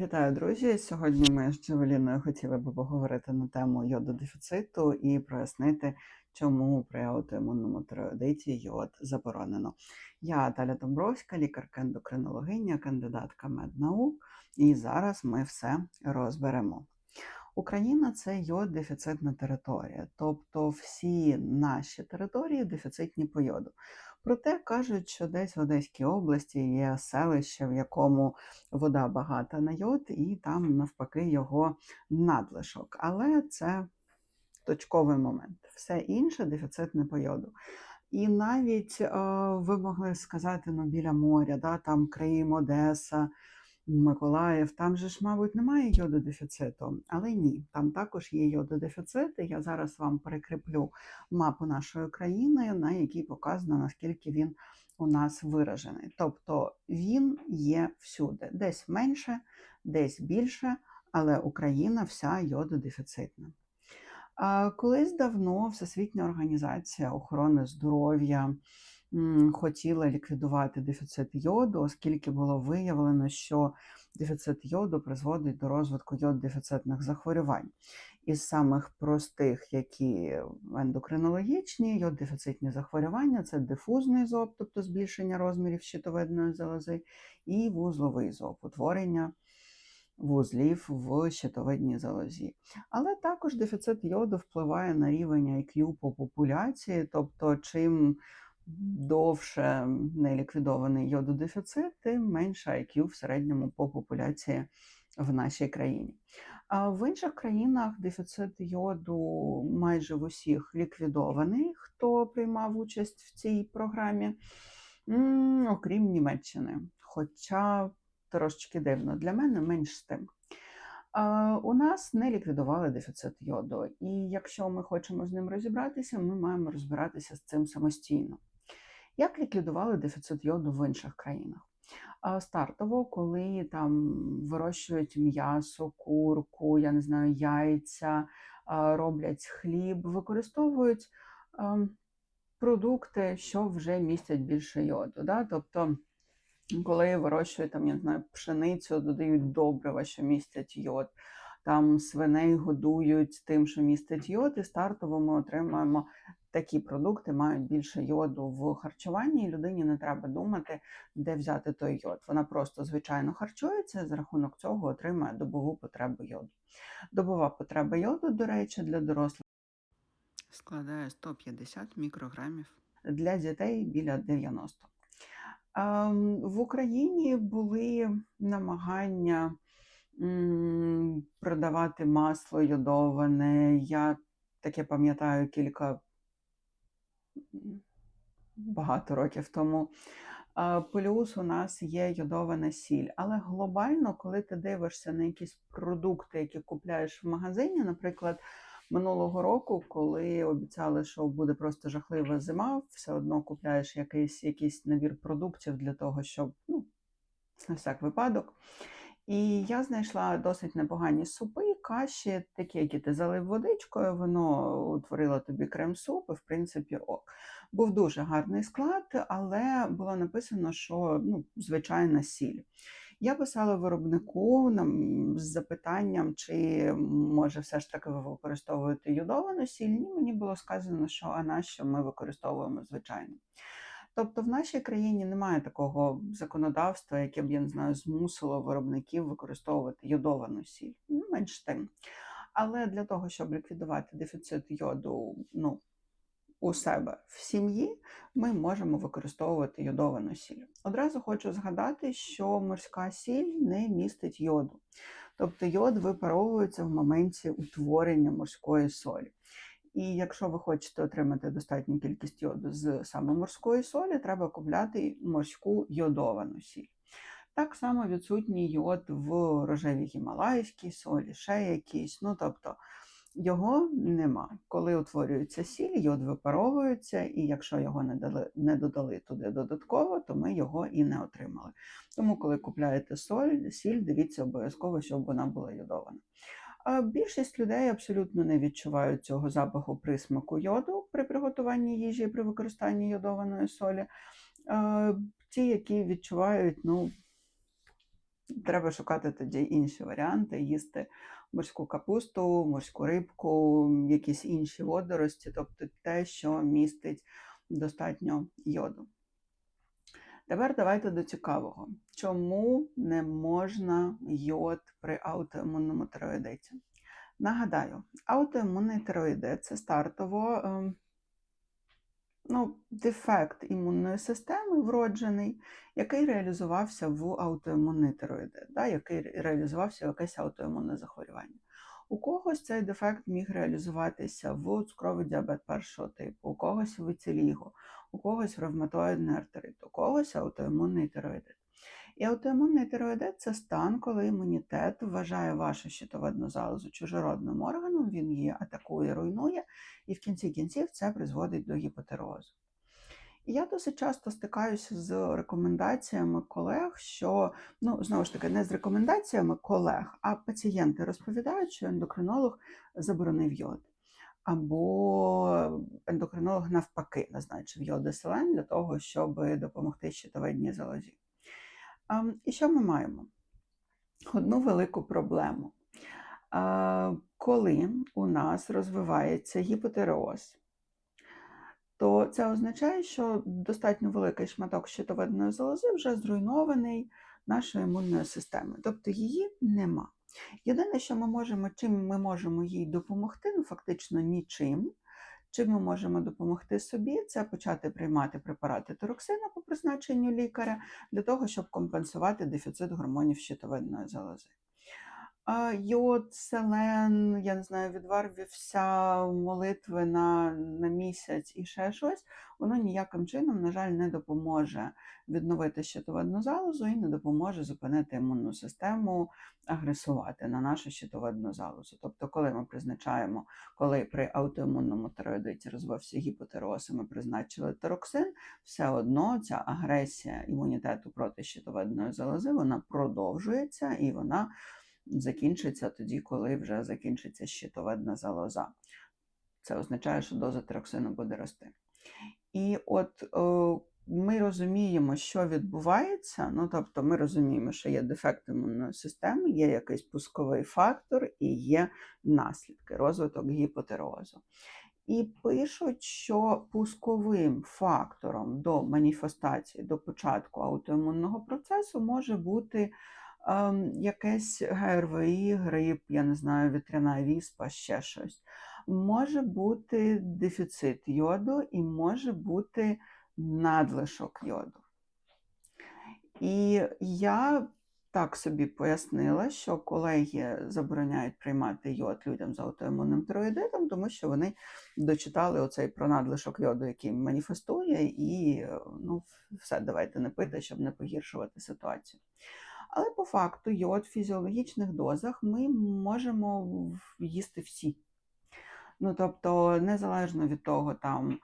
Вітаю, друзі! Сьогодні ми з Джевеліною хотіли би поговорити на тему йододефіциту і прояснити, чому при аутоімунному тиреоїдиті йод заборонено. Я Таля Домбровська, лікарка-ендокринологиня, кандидатка меднаук, і зараз ми все розберемо. Україна це йод-дефіцитна територія, тобто всі наші території дефіцитні по йоду. Проте кажуть, що десь в Одеській області є селище, в якому вода багата на йод, і там навпаки його надлишок. Але це точковий момент. Все інше дефіцитне по йоду. І навіть е, ви могли сказати ну, біля моря, да, там Крим, Одеса, Миколаїв, там же ж, мабуть, немає йододефіциту, але ні, там також є йододефіцит. Я зараз вам перекріплю мапу нашої країни, на якій показано, наскільки він у нас виражений. Тобто він є всюди, десь менше, десь більше, але Україна вся йододефіцитна. Колись давно Всесвітня організація охорони здоров'я хотіла ліквідувати дефіцит йоду, оскільки було виявлено, що дефіцит йоду призводить до розвитку йод-дефіцитних захворювань. Із самих простих, які ендокринологічні, йод-дефіцитні захворювання це дифузний зоб, тобто збільшення розмірів щитовидної залози, і вузловий зоб, утворення вузлів в щитовидній залозі. Але також дефіцит йоду впливає на рівень IQ по популяції, тобто чим довше не ліквідований йододефіцит, тим менше IQ в середньому по популяції в нашій країні. А в інших країнах дефіцит йоду майже в усіх ліквідований, хто приймав участь в цій програмі, окрім Німеччини. Хоча трошечки дивно для мене менш з тим. У нас не ліквідували дефіцит йоду, і якщо ми хочемо з ним розібратися, ми маємо розбиратися з цим самостійно. Як ліквідували дефіцит йоду в інших країнах? Стартово, коли там вирощують м'ясо, курку, я не знаю, яйця, роблять хліб, використовують ем, продукти, що вже містять більше йоду. Да? Тобто, коли вирощують там, я не знаю, пшеницю, додають добрива, що містять йод. Там свиней годують тим, що містить йод, і стартово ми отримуємо такі продукти мають більше йоду в харчуванні, і людині не треба думати, де взяти той йод. Вона просто звичайно харчується, за рахунок цього отримує добову потребу йоду. Добова потреба йоду, до речі, для дорослих складає 150 мікрограмів, для дітей біля 90. Ем, в Україні були намагання продавати масло йодоване. Я таке пам'ятаю кілька багато років тому. Плюс у нас є йодована сіль. Але глобально, коли ти дивишся на якісь продукти, які купляєш в магазині, наприклад, минулого року, коли обіцяли, що буде просто жахлива зима, все одно купляєш якийсь якийсь набір продуктів для того, щоб ну, на всяк випадок. І я знайшла досить непогані супи, каші, такі, які ти залив водичкою, воно утворило тобі крем-суп, і в принципі ок. Був дуже гарний склад, але було написано, що ну, звичайна сіль. Я писала виробнику нам, з запитанням, чи може все ж таки ви використовуєте йодовану сіль. Ні, мені було сказано, що а на ми використовуємо звичайно. Тобто в нашій країні немає такого законодавства, яке б я не знаю, змусило виробників використовувати йодовану сіль. Ну, менш тим. Але для того, щоб ліквідувати дефіцит йоду ну, у себе в сім'ї, ми можемо використовувати йодовану сіль. Одразу хочу згадати, що морська сіль не містить йоду. Тобто йод випаровується в моменті утворення морської солі. І якщо ви хочете отримати достатню кількість йоду з саме морської солі, треба купляти морську йодовану сіль. Так само відсутній йод в рожевій гімалайській солі, ще якийсь. Ну, тобто його нема. Коли утворюється сіль, йод випаровується, і якщо його не дали, не додали туди додатково, то ми його і не отримали. Тому, коли купляєте соль, сіль, дивіться обов'язково, щоб вона була йодована. А більшість людей абсолютно не відчувають цього запаху присмаку йоду при приготуванні їжі при використанні йодованої солі. Ті, які відчувають, ну, Треба шукати тоді інші варіанти, їсти морську капусту, морську рибку, якісь інші водорості, тобто те, що містить достатньо йоду. Тепер давайте до цікавого. Чому не можна йод при аутоімунному тироїдиті? Нагадаю, аутоімунний тироїдит – це стартово ем, ну, дефект імунної системи вроджений, який реалізувався в аутоімунний тироїдит, да, який реалізувався в якесь аутоімунне захворювання. У когось цей дефект міг реалізуватися в цукровий діабет першого типу, у когось в віцеліго, у когось ревматоїдний артерит, у когось аутоімунний тироїдит. І аутоімунний тироїдит – це стан, коли імунітет вважає вашу щитовидну залозу чужородним органом, він її атакує, руйнує, і в кінці кінців це призводить до гіпотерозу. Я досить часто стикаюся з рекомендаціями колег, що, ну, знову ж таки, не з рекомендаціями колег, а пацієнти розповідають, що ендокринолог заборонив йод. Або ендокринолог навпаки назначив йод для того, щоб допомогти щитовидній залозі. Ем, І що ми маємо? Одну велику проблему. Е, Коли у нас розвивається гіпотереоз, то це означає, що достатньо великий шматок щитовидної залози вже зруйнований нашою імунною системою, тобто її нема. Єдине, що ми можемо, чим ми можемо їй допомогти, ну фактично нічим. Чим ми можемо допомогти собі, це почати приймати препарати тороксина по призначенню лікаря для того, щоб компенсувати дефіцит гормонів щитовидної залози. Йод, селен, я не знаю, відвар вівся, молитви на, на місяць і ще щось, воно ніяким чином, на жаль, не допоможе відновити щитовидну залозу і не допоможе зупинити імунну систему агресувати на нашу щитовидну залозу. Тобто, коли ми призначаємо, коли при аутоімунному тироїдиті розвився гіпотероз, і ми призначили тероксин, все одно ця агресія імунітету проти щитовидної залози вона продовжується і вона закінчиться тоді, коли вже закінчиться щитовидна залоза. Це означає, що доза тироксину буде рости. І от о, ми розуміємо, що відбувається. Ну, тобто, ми розуміємо, що є дефект імунної системи, є якийсь пусковий фактор і є наслідки, розвиток гіпотерозу. І пишуть, що пусковим фактором до маніфестації, до початку аутоімунного процесу може бути якесь ГРВІ, грип, я не знаю, вітряна віспа, ще щось. Може бути дефіцит йоду і може бути надлишок йоду. І я так собі пояснила, що колеги забороняють приймати йод людям з аутоімунним тироїдитом, тому що вони дочитали оцей про надлишок йоду, який маніфестує, і ну, все, давайте не пити, щоб не погіршувати ситуацію. Але по факту йод в фізіологічних дозах ми можемо їсти всі. Ну, тобто, незалежно від того, там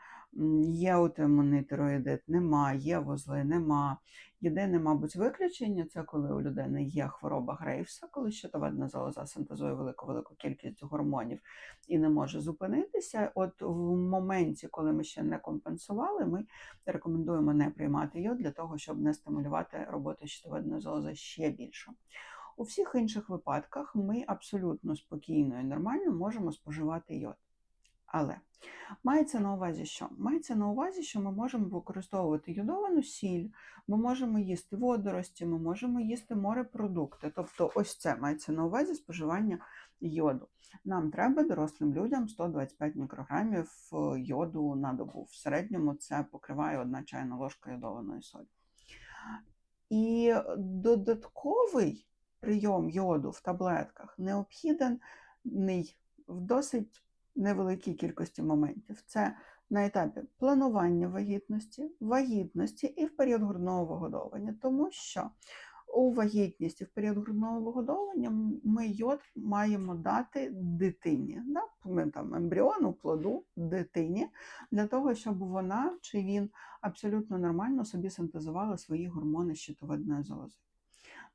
є аутоімунний тироїдит, нема, є вузли, нема. Єдине, мабуть, виключення це коли у людини є хвороба Грейвса, коли щитовидна залоза синтезує велику-велику кількість гормонів і не може зупинитися. От в моменті, коли ми ще не компенсували, ми рекомендуємо не приймати йод для того, щоб не стимулювати роботу щитовидної залози ще більше. У всіх інших випадках ми абсолютно спокійно і нормально можемо споживати йод. Але мається на увазі, що? Мається на увазі, що ми можемо використовувати йодовану сіль, ми можемо їсти водорості, ми можемо їсти морепродукти. Тобто, ось це мається на увазі споживання йоду. Нам треба дорослим людям 125 мікрограмів йоду на добу. В середньому це покриває одна чайна ложка йодованої солі. І додатковий прийом йоду в таблетках необхідний в досить невеликій кількості моментів. Це на етапі планування вагітності, вагітності і в період грудного вигодовування, тому що у вагітність і в період грудного вигодовування ми йод маємо дати дитині, да? ми там ембріону, плоду, дитині, для того, щоб вона чи він абсолютно нормально собі синтезували свої гормони щитовидної залози.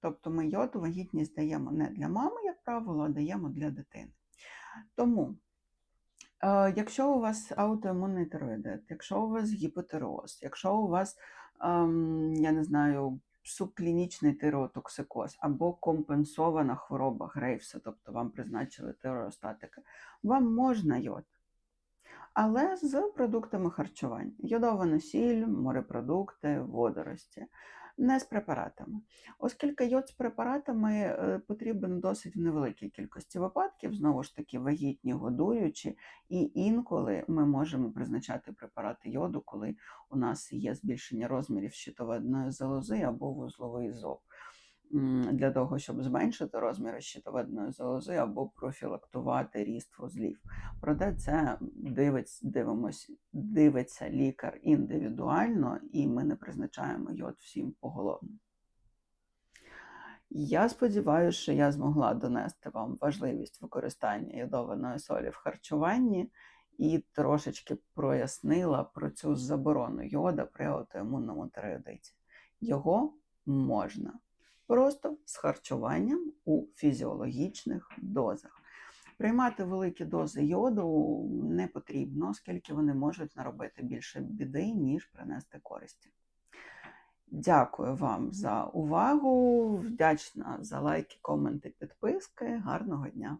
Тобто ми йод вагітність даємо не для мами, як правило, а даємо для дитини. Тому якщо у вас аутоімунний тироїдит, якщо у вас гіпотероз, якщо у вас, ем, я не знаю, субклінічний тиреотоксикоз або компенсована хвороба Грейвса, тобто вам призначили тиреостатики, вам можна йод. Але з продуктами харчування. Йодована сіль, морепродукти, водорості, не з препаратами. Оскільки йод з препаратами е, потрібен досить в невеликій кількості випадків, знову ж таки, вагітні, годуючі, і інколи ми можемо призначати препарати йоду, коли у нас є збільшення розмірів щитовидної залози або вузловий зоб. Для того, щоб зменшити розміри щитовидної залози або профілактувати ріст вузлів. Проте це дивиться, дивимось, дивиться лікар індивідуально, і ми не призначаємо йод всім поголовно. Я сподіваюся, що я змогла донести вам важливість використання йодованої солі в харчуванні і трошечки прояснила про цю заборону йода при аутоімунному тиреоїдиті. Його можна просто з харчуванням у фізіологічних дозах. Приймати великі дози йоду не потрібно, оскільки вони можуть наробити більше біди, ніж принести користі. Дякую вам за увагу. Вдячна за лайки, коменти, підписки. Гарного дня!